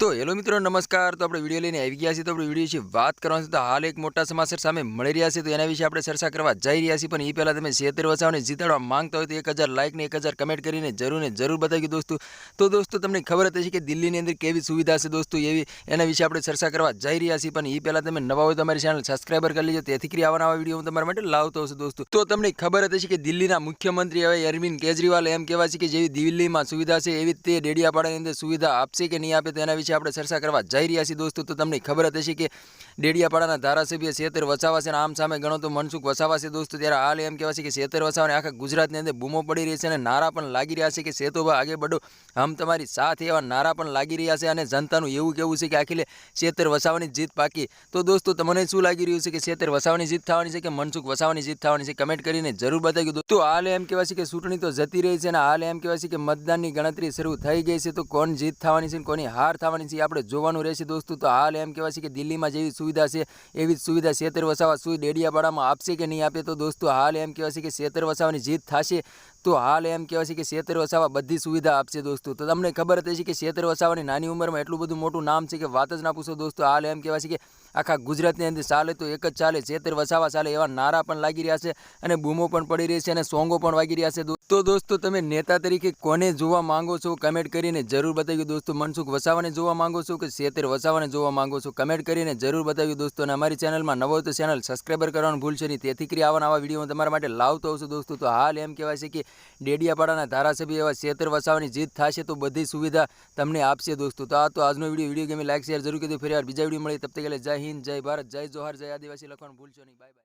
તો હેલો મિત્રો, નમસ્કાર. તો આપણે વીડિયો લઈને આવી ગયા છીએ. તો આપણે વીડિયો વિશે વાત કરવાની છે. તો હાલ એક મોટા સમાચાર સામે મળી રહ્યા છે. તો એના વિશે આપણે ચર્ચા કરવા જઈ રહ્યા છીએ. પણ એ પહેલાં તમે છેતેર વસાવને જીતાડવા માંગતા હોય તો એક હજાર લાઇકને એક હજાર કમેન્ટ કરીને જરૂર ને જરૂર બતાવી દોસ્તો. તો દોસ્તો, તમને ખબર હતી કે દિલ્હીની અંદર કેવી સુવિધા છે દોસ્તો એવી. એના વિશે આપણે ચર્ચા કરવા જઈ રહ્યા છીએ. પણ એ પહેલાં તમે નવા હોય તો અમારી ચેનલ સબસ્ક્રાઈબર કરી લેજો. તેથી કરી આવા નવા વીડિયો હું તમારા માટે લાવતો હશે દોસ્તો. તો તમને ખબર હતી કે દિલ્હીના મુખ્યમંત્રી હવે અરવિંદ કેજરીવાલ એમ કહેવાય છે કે જેવી દિલ્હીમાં સુવિધા છે, એવી તે ડેડિયાપાડાની અંદર સુવિધા આપશે કે નહીં આપે તો એના વિશે આપણે ચર્ચા કરવા જઈ રહ્યા છીએ દોસ્તો. તો તમને ખબર હશે કે ડેડિયાપાડાના ધારાસભ્ય શેતર વસાવા આમ સામે ગણો તો મનસુખ વસાવા છે દોસ્તો. ત્યારે હાલ એમ કહેવાય છે કે શેતર વસાવાને આખા ગુજરાતની અંદર બૂમો પડી રહી છે અને નારા પણ લાગી રહ્યા છે કે સેતોભા આગે બડો હમ તમારી સાથ એવા નારા પણ લાગી રહ્યા છે અને જનતાનું એવું કેવું છે કે આખીલે શેતર વસાવાની જીત પાકી. તો દોસ્તો, તમને શું લાગી રહ્યું છે કે શેતર વસાવાની જીત થવાની છે કે મનસુખ વસાવાની જીત થવાની છે? કમેન્ટ કરીને જરૂર બતાવી દો તો હાલ એમ કહેવાય છે કે ચૂંટણી તો જતી રહી છે અને હાલ એમ કહેવાય છે કે મતદાનની ગણતરી શરૂ થઈ ગઈ છે. તો કોણ જીત થવાની છે કોની હાર થવાની છે. આપણે જોવાનું રહેશે દોસ્તો. તો હાલ એમ કહેવાય છે કે દિલ્હીમાં જેવી સુવિધા છે, એવી જ સુવિધા શેતર વસાવા સુઈ ડેડિયાપાડામાં આપશે કે નહીં આપે તો દોસ્તો? હાલ એમ કહેવાય છે કે શેતર વસાવાની જીત થશે. તો હાલ એમ કહેવાય છે કે શેતર વસાવા બધી સુવિધા આપશે દોસ્તો. તો તમને ખબર હતી છે કે શેતર વસાવાની નાની ઉંમરમાં એટલું બધું મોટું નામ છે કે વાત જ ના પૂછો દોસ્તો. હાલ એમ કહેવાય છે કે આખા ગુજરાતની અંદર ચાલે તો એક જ ચાલે. શેતર વસાવા ચાલે એવા નારા પણ લાગી રહ્યા છે અને બૂમો પણ પડી રહી છે અને સોંગો પણ વાગી રહ્યા છે તો દોસ્તો, તમે નેતા તરીકે કોને જોવા માંગો છો? કમેન્ટ કરીને જરૂર બતાવ્યું દોસ્તો, મનસુખ વસાવાને જોવા માંગો છો કે શેતર વસાવાને જોવા માંગો છો? કમેન્ટ કરીને જરૂર બતાવ્યું દોસ્તો અને અમારી ચેનલમાં નવો તો ચેનલ સબસ્ક્રાઈબર કરવાનું ભૂલશે નહીં. તેથી કરી આવા નવા વીડિયો તમારા માટે લાવતો હોઉં દોસ્તો. તો હાલ એમ કહેવાય છે કે ડેડિયાપાડાના ધારાસભ્ય એવા શેતર વસાવાની જીત થશે તો બધી સુવિધા તમને આપશે દોસ્તો. તો આ તો આજનો વીડિયો. વીડિયો ગમે લાઈક, શેર જરૂર કીધું ફરી બીજા વીડિયો મળી તબ તક જય હિન્દ, જય ભારત, જય જોહાર, જય આદિવાસી લખવાનું ભૂલશો નહીં. Bye bye